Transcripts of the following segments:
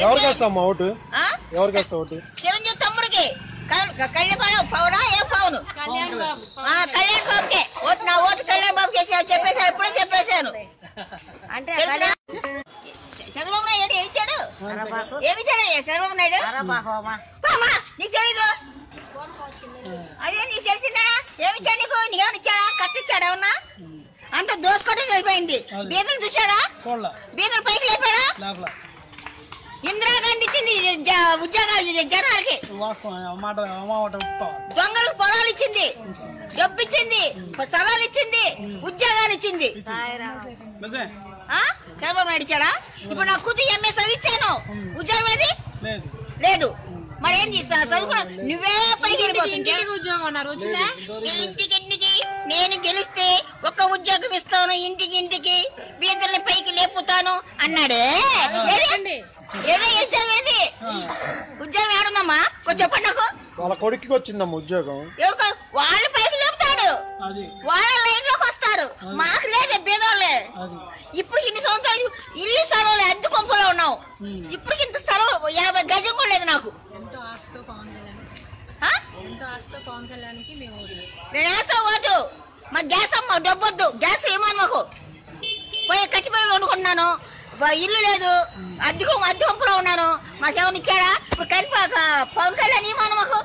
ఎవరికి vote? Vote? Chiranjeevi తమ్ముడికి. కళ్యాణ్ బాబు పవనా? ఏ పవను? కళ్యాణ్ బాబు ఆ, కళ్యాణ్ బాబుకే ఓటు నా ఓటు కళ్యాణ్ బాబుకి వేసాను చెప్పేశాను ఇప్పుడే చెప్పేశాను. అంటే చంద్రబాబు నాయుడు ఏమి ఇచ్చాడు? ఏమి ఇచ్చాడు చంద్రబాబు నాయుడు? నీకు తెలీదు? అదే నీకు తెలిసిందా? ఏమి ఇచ్చాడు నీకు? నీకేమైనా ఇచ్చాడా? కట్టిచ్చాడా ఏమన్నా? అంత దోసుకోవడం అయిపోయింది. బీదలు చూశాడా? బీదలు పైకి లేపాడా? ఇందిరాగాంధీ ఇచ్చింది ఉద్యోగాలు జనాలకి. దొంగలకు పొలాలు ఇచ్చింది. డబ్బు ఇచ్చింది. స్థలాలు ఇచ్చింది. ఉద్యోగాలు ఇచ్చింది? చంద్రబాబు నాయుడు ఇచ్చాడా? ఇప్పుడు నా కూతురు ఎంఏ చదివించాను ఉద్యోగం ఏది లేదు. మరి ఏం చేస్తా చదువుకున్నా నువ్వే పైకి వెళ్ళిపోతుంటే. ఇంటికి ఉద్యోగం వచ్చిందా? ఇంటికి ఇంటికి నేను గెలిస్తే ఒక ఉద్యోగం ఇస్తాను ఇంటికి ఇంటికి. బీదల్ని పైకి లేపుతాను అన్నాడు. ఏది? ఏదో? ఉద్యోగం ఏది? ఉద్యోగం ఏడుందమ్మా? కొంచెం చెప్పండి నాకు. వాళ్ళ కొడుక్కి వచ్చిందమ్మా ఉద్యోగం. ఎవరు వాళ్ళు పైకి లేపుతాడు. వాళ్ళ లైన్లోకి వస్తారు మాకు లేదు బీదోళ్ళే. ఇప్పుడు ఇన్ని సంవత్సరాలు ఇల్లు స్థలం అద్దె కొంపలో ఉన్నావు? ఇప్పుడు ఇంత స్థలం యాభై గజం కూడా లేదు నాకు ఎంతో ఆశతో పవన్ కళ్యాణ్. ఆ? ఎంతో ఆశతో పవన్ కళ్యాణ్కి మేము ఓటు నేను వేస్తా ఓటు. మా గ్యాస్ అమ్మ డబ్బొద్దు గ్యాస్ ఏమని మాకు. పోయి కట్టిపోయి వండుకుంటున్నాను. ఇల్లు లేదు. అద్దెకు అద్దె కొంపలో ఉన్నాను. మాకేమైనా ఇచ్చాడా? ఇప్పుడు కలిపి పవన్ కళ్యాణ్ ఏమని మాకు.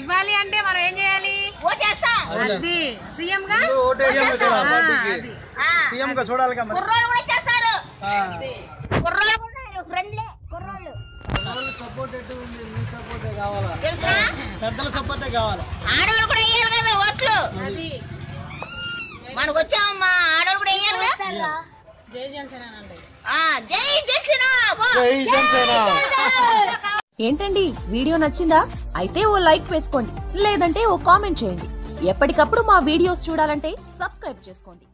ఇవ్వాలి అంటే మనం ఏం చేయాలి? ఓటేస్తా అది. సీఎం గా ఆ. సీఎం గా చూడాలి కదా కుర్రోళ్ళు కూడా చేస్తారు కుర్రోళ్ళు కూడా ఫ్రెండ్లే కుర్రోళ్ళు తెలుసా పెద్దల సపోర్టే కావాలి? ఆడవాళ్ళు కూడా వేయాలి కదా ఓట్లు? అది. మనకు వచ్చామమ్మా ఆడవాళ్ళు కూడా వేయాలి కదా? జై జనసేన అండి ఆ, జై జనసేన పో. జై జనసేన. జనసేన. ఏంటండి వీడియో నచ్చిందా? అయితే ఓ లైక్ వేసుకోండి లేదంటే ఓ కామెంట్ చేయండి. ఎప్పటికప్పుడు మా వీడియోస్ చూడాలంటే సబ్స్క్రైబ్ చేసుకోండి.